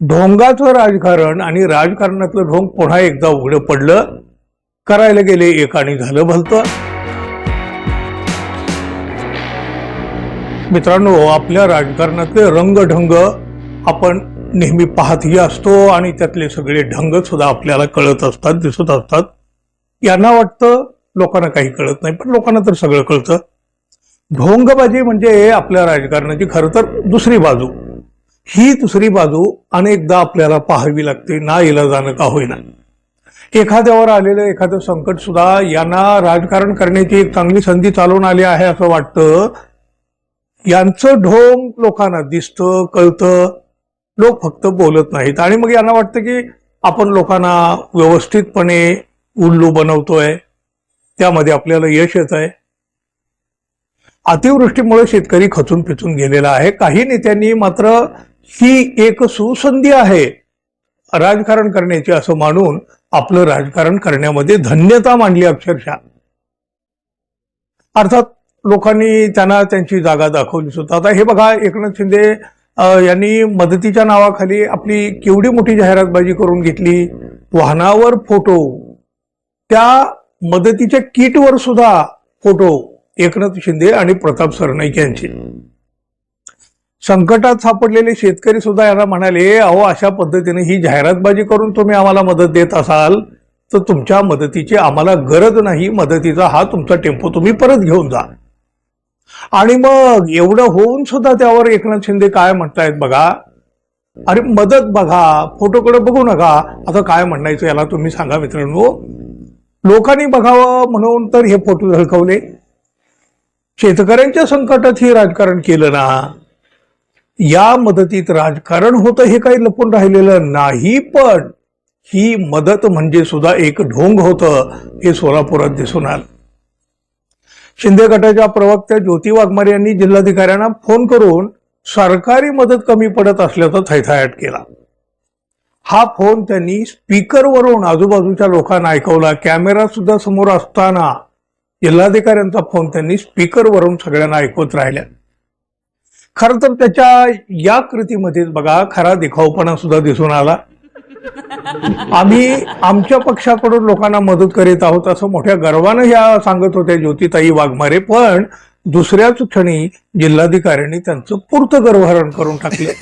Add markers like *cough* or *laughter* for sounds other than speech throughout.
ढोंगाचं राजकारण आणि राजकारणातलं ढोंग पुन्हा एकदा उघडं पडलं करायला गेले एक आणि झालं भलतं. मित्रांनो आपल्या राजकारणातले रंगढंग आपण नेहमी पाहतही असतो आणि त्यातले सगळे ढंग सुद्धा आपल्याला कळत असतात दिसत असतात. यांना वाटतं लोकांना काही कळत नाही पण लोकांना तर सगळं कळतं. ढोंगबाजी म्हणजे आपल्या राजकारणाची खरं तर दुसरी बाजू. ही दुसरी बाजू अनेकदा आपल्याला पाहावी लागते. ना जाणं का होईना. एखाद्यावर आलेलं एखादं संकट सुद्धा यांना राजकारण करण्याची एक चांगली संधी चालून आली आहे असं वाटतं. यांचं ढोंग लोकांना दिसतं कळतं. लोक फक्त बोलत नाहीत. आणि मग यांना वाटतं की आपण लोकांना व्यवस्थितपणे उल्लू बनवतोय. त्यामध्ये आपल्याला यश येत आहे अतिवृष्टीमुळे शेतकरी खचून पिचून गेलेला आहे. काही नेत्यांनी मात्र ही एक सुसंधी आहे. राजकारण करण्याची असं मानून आपलं राजकारण करण्यामध्ये धन्यता मांडली अक्षरशः. अर्थात लोकांनी त्यांना त्यांची जागा दाखवली सुद्धा. आता हे बघा एकनाथ शिंदे यांनी मदतीच्या नावाखाली आपली केवढी मोठी जाहिरातबाजी करून घेतली. वाहनावर फोटो. त्या मदतीच्या किटवर सुद्धा फोटो एकनाथ शिंदे आणि प्रताप सरनाईक यांचे. संकटात सापडलेले शेतकरी सुद्धा यांना म्हणाले अहो अशा पद्धतीने ही जाहिरातबाजी करून तुम्ही आम्हाला मदत देत असाल तर तुमच्या मदतीची आम्हाला गरज नाही. मदतीचा हा तुमचा टेम्पो तुम्ही परत घेऊन जा. आणि मग एवढं होऊन सुद्धा त्यावर एकनाथ शिंदे काय म्हणतायत बघा? अरे मदत बघा फोटोकडे बघू नका. आता काय म्हणायचं याला तुम्ही सांगा मित्रांनो. लोकांनी बघावं म्हणून तर हे फोटो झळकवले. शेतकऱ्यांच्या संकटात हे राजकारण केलं ना. या मदतीत राजकारण होतं हे काही लपून राहिलेलं नाही पण ही मदत म्हणजे सुद्धा एक ढोंग होतं हे सोलापुरात दिसून आलं. शिंदे गटाच्या प्रवक्त्या ज्योती वाघमारे यांनी जिल्हाधिकाऱ्यांना फोन करून सरकारी मदत कमी पडत असल्याचा थैथायाट केला. हा फोन त्यांनी स्पीकरवरून आजूबाजूच्या लोकांना ऐकवला. कॅमेरा सुद्धा समोर असताना जिल्हाधिकाऱ्यांचा फोन त्यांनी स्पीकरवरून सगळ्यांना ऐकवत राहिल्या. खर तर त्याच्या या कृतीमध्येच बघा खरा देखावपणा सुद्धा दिसून आला. आम्ही आमच्या पक्षाकडून लोकांना मदत करीत आहोत असं मोठ्या गर्वानं ह्या सांगत होत्या ज्योतिताई वाघमारे पण दुसऱ्याच क्षणी जिल्हाधिकाऱ्यांनी त्यांचं पूर्त गर्भहरण करून टाकले.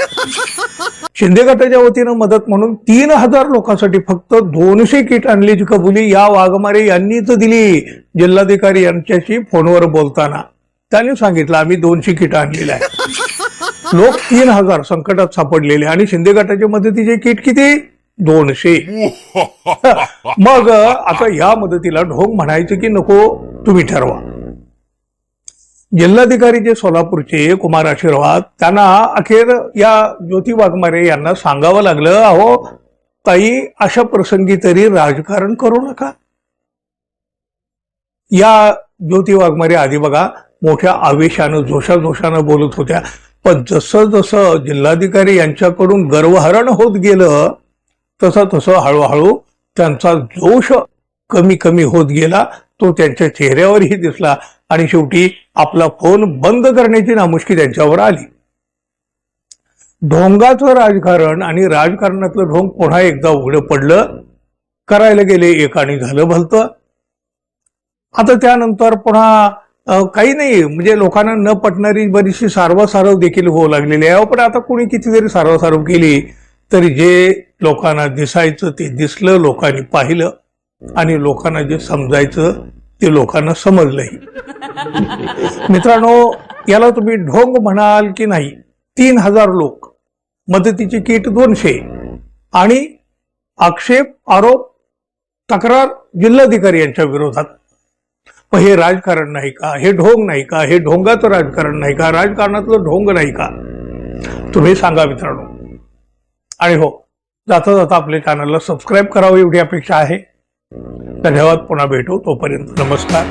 शिंदे गटाच्या वतीनं मदत म्हणून तीन हजार लोकांसाठी फक्त दोनशे किट आणल्याची कबुली या वाघमारे यांनीच दिली जिल्हाधिकारी यांच्याशी फोनवर बोलताना. त्यांनी सांगितलं आम्ही दोनशे किट आणलेल्या आहे लोक तीन हजार संकटात सापडलेले आणि शिंदे गटाच्या मदतीचे किट किती? दोनशे. *laughs* मग आता या मदतीला ढोंग म्हणायचं की नको तुम्ही ठरवा. जिल्हाधिकारी जे सोलापूरचे कुमार आशीर्वाद त्यांना अखेर या ज्योती वाघमारे यांना सांगावं लागलं अहो ताई अशा प्रसंगी तरी राजकारण करू नका. या ज्योती वाघमारे आधी बघा मोठ्या आवेशानं जोशाजोशानं बोलत होत्या. पण जसं जसं जिल्हाधिकारी यांच्याकडून गर्वहरण होत गेलं तसं तसं हळूहळू त्यांचा जोश कमी कमी होत गेला. तो त्यांच्या चेहऱ्यावरही दिसला आणि शेवटी आपला फोन बंद करण्याची नामुष्की त्यांच्यावर आली. ढोंगाचं राजकारण आणि राजकारणातलं ढोंग पुन्हा एकदा उघडं पडलं. करायला गेले एक आणि झालं भलतं. आता त्यानंतर पुन्हा काही नाही. म्हणजे लोकांना न पटणारी बरीचशी सारवासारव देखील होऊ लागलेली आहे. पण आता कोणी किती जरी सारवासारव केली तरी जे लोकांना दिसायचं ते दिसलं लोकांनी पाहिलं आणि लोकांना जे समजायचं ते लोकांना समजलंही. *laughs* मित्रांनो याला तुम्ही ढोंग म्हणाल की नाही तीन हजार लोक मदतीची किट दोनशे आणि आक्षेप आरोप तक्रार जिल्हाधिकारी यांच्या विरोधात. मग हे राजकारण नाही का? हे ढोंग नाही का? हे ढोंगाचं राजकारण नाही का? राजकारणातलं ढोंग नाही का? तुम्ही सांगा मित्रांनो. आणि हो जाता जाता आपल्या चॅनलला सबस्क्राईब करावं एवढी अपेक्षा आहे. धन्यवाद पुन्हा भेटू. तोपर्यंत नमस्कार.